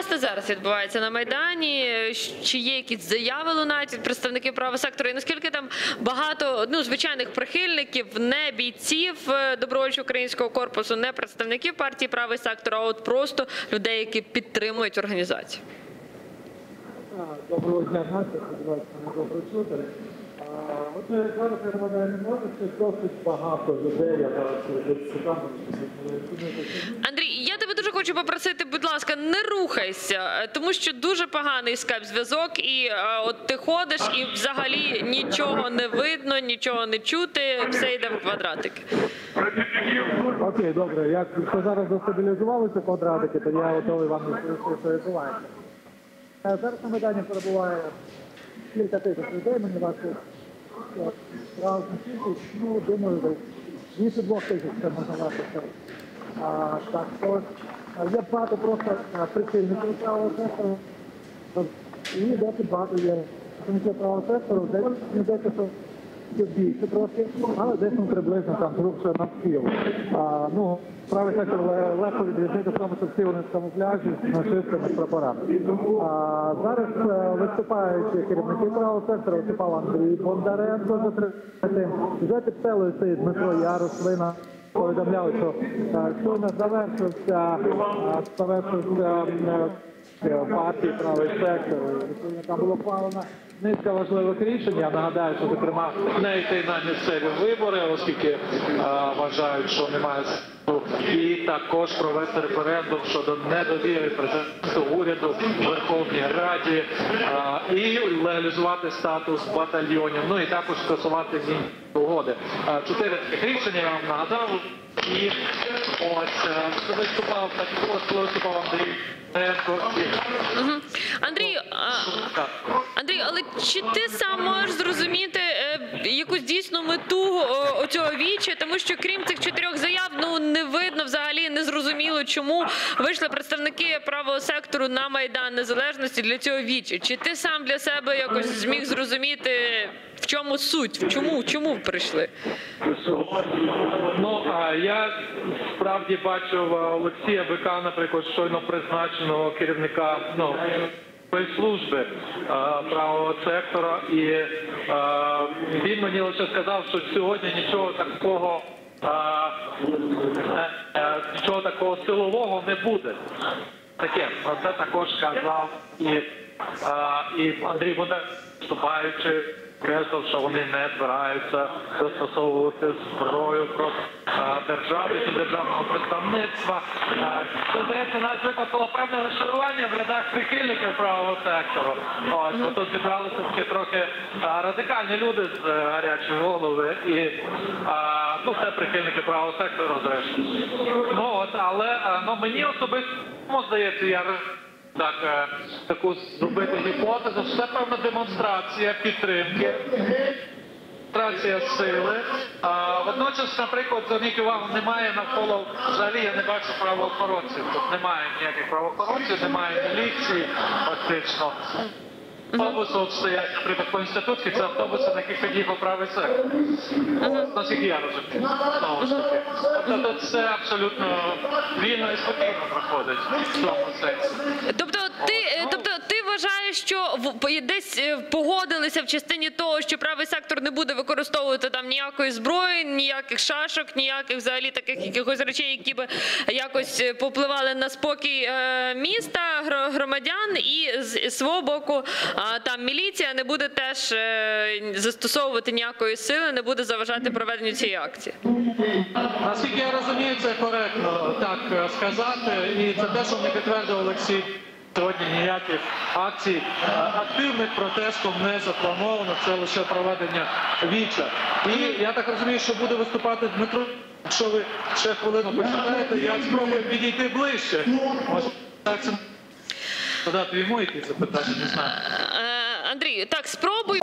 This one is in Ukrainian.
власне зараз відбувається на майдані? Чи є якісь заяви лунають від представників правого сектору? І наскільки там багато ну звичайних прихильників, не бійців е, добровольчого українського корпусу, не представників партії правий сектор, а от просто людей, які підтримують організацію? Доброго дня, Настя, сподіваюся, добре чути. От е, зараз я нагадаю, не можу, що досить багато людей, я зараз від Андрій, я тебе хочу попросити, будь ласка, не рухайся, е, тому що дуже поганий скайп-зв'язок, і е, от ти ходиш, і взагалі нічого не видно, нічого не чути, все йде в квадратики. Окей, добре, як зараз застабілізувалися квадратики, то я готовий вам розповісти, що відбувається. Е, Зараз на Майдані перебуває кілька тисяч людей, мені важко ну, думаю, більше двох тисяч це можна. А, Так, е, є багато просто е, прихильників правого сектору, і досить багато є представників правого сектору, десь здається, що ще більше трошки, але десь ну, приблизно там грубше на пів. Ну, правий сектор легко відрізнити в тому, що всі вони в камуфляжі з нашивками з зараз е, виступаючи керівники правого сектору виступав Андрій Бондаренко за третим. Вже під стелею стоїть Дмитро Ярослина. Повідомляли, що що щойно завершився, е, завершився е, партії правий сектор. яка була ухвалено низка важливих рішень. Я нагадаю, що зокрема не йти на місцеві вибори, оскільки е, вважають, що немає. І також провести референдум щодо недовіри президенту уряду Верховній Раді і легалізувати статус батальйонів. Ну і також скасувати угоди. Чотири таких рішення я вам нагадав. І ось виступав також виступав Андрій. Андрій. Андрій, але чи ти сам можеш зрозуміти е, якусь дійсну мету о, оцього віча? Тому що крім цих чотирьох заяв, ну не видно взагалі, не зрозуміло, чому вийшли представники правого сектору на майдан незалежності для цього віча. Чи ти сам для себе якось зміг зрозуміти, в чому суть, в чому, чому прийшли? Ну а я справді бачив Олексія Бика, наприклад, щойно призначеного керівника ну служби правого сектора, і а, він мені лише сказав, що сьогодні нічого такого. е, е, Нічого такого силового не буде. Таке про це також казав і, і Андрій Бондар, вступаючи, креслив, що вони не збираються застосовувати зброю проти держави чи державного представництва. Це здається, навіть викликало певне розчарування в рядах прихильників правого сектору. Ось бо тут зібралися такі трохи радикальні люди з е, гарячої голови і ну це прихильники правого сектору, зрештою. Ну от, але е, ну мені особисто здається, я так, е, таку зробити гіпотезу. Це певна демонстрація підтримки, демонстрація сили. А, водночас, наприклад, зверніть увагу, немає навколо взагалі я не бачу правоохоронців. Тут немає ніяких правоохоронців, немає міліції фактично. Автобуси от стоять, наприклад, по інститутській, це автобуси, на яких під'їхав правий сектор. Наскільки я розумію. Знову ж таки. Тобто це абсолютно вільно і спокійно проходить в цьому сенсі. Тобто, ти, тобто, ти вважаєш, що десь е, погодилися в частині того, що правий сектор не буде використовувати там ніякої зброї, ніяких шашок, ніяких взагалі таких якихось речей, які би якось е, попливали на спокій е, міста, громадян, і з свого боку там міліція не буде теж застосовувати ніякої сили, не буде заважати проведенню цієї акції. Наскільки я розумію, це коректно так сказати, і це те, що не підтвердив Олексій. Сьогодні ніяких акцій е, активних протестів не заплановано. Це лише проведення віча. І я так розумію, що буде виступати Дмитро. Якщо ви ще хвилину починаєте, я спробую підійти ближче. Може, так це йому якісь запитання, не знаю. Е, Андрій, так спробуй.